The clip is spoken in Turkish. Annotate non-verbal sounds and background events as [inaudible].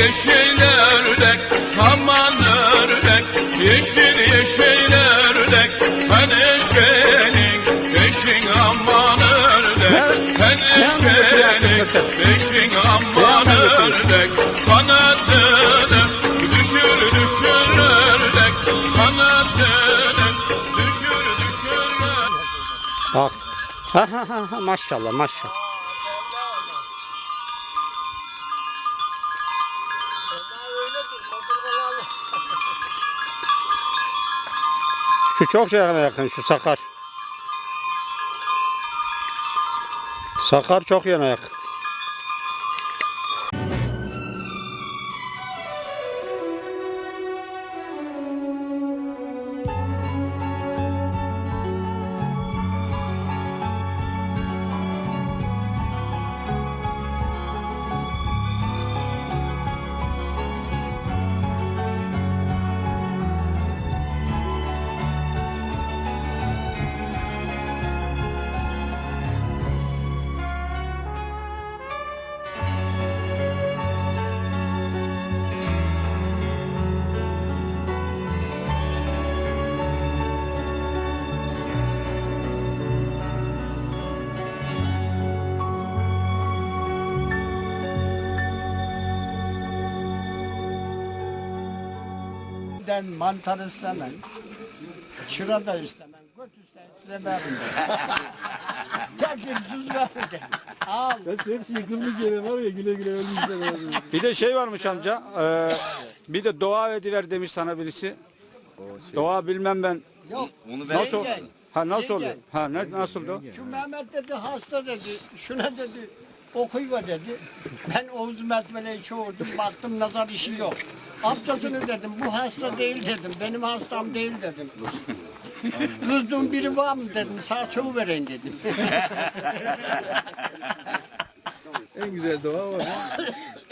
yeşil ördek aman ördek Yeşil yeşil ördek Hani senin peşin aman ördek Hani senin peşin aman ördek Kanadını düşür düşür ördek Kanadını düşür düşür ördek Bak. Ha ha ha maşallah maşallah. Şu çok yakına yakın şu sakar. Sakar çok yana yakın. Ben mantar istemem. Çıra da istemem. Götürsen size veririm. Tekir [laughs] tuz. Al. Hepsi yıkılmış yere var ya güle güle ölmüşler. Bir de şey varmış amca. eee, bir de dua ediver demiş sana birisi. Dua bilmem ben. Yok. Nasıl? Yengen. Ha nasıl oluyor? Ha ne nasıl o? Şu Mehmet dedi hasta dedi. Şuna dedi okuyva dedi. Ben Oğuz Mesmele'yi çoğurdum. Baktım nazar işi yok. Abdasını dedim. Bu hasta değil dedim. Benim hastam değil dedim. [laughs] Kızdığım biri var mı dedim. Sağ çoğu vereyim dedim. [laughs] En güzel doğa var. [laughs]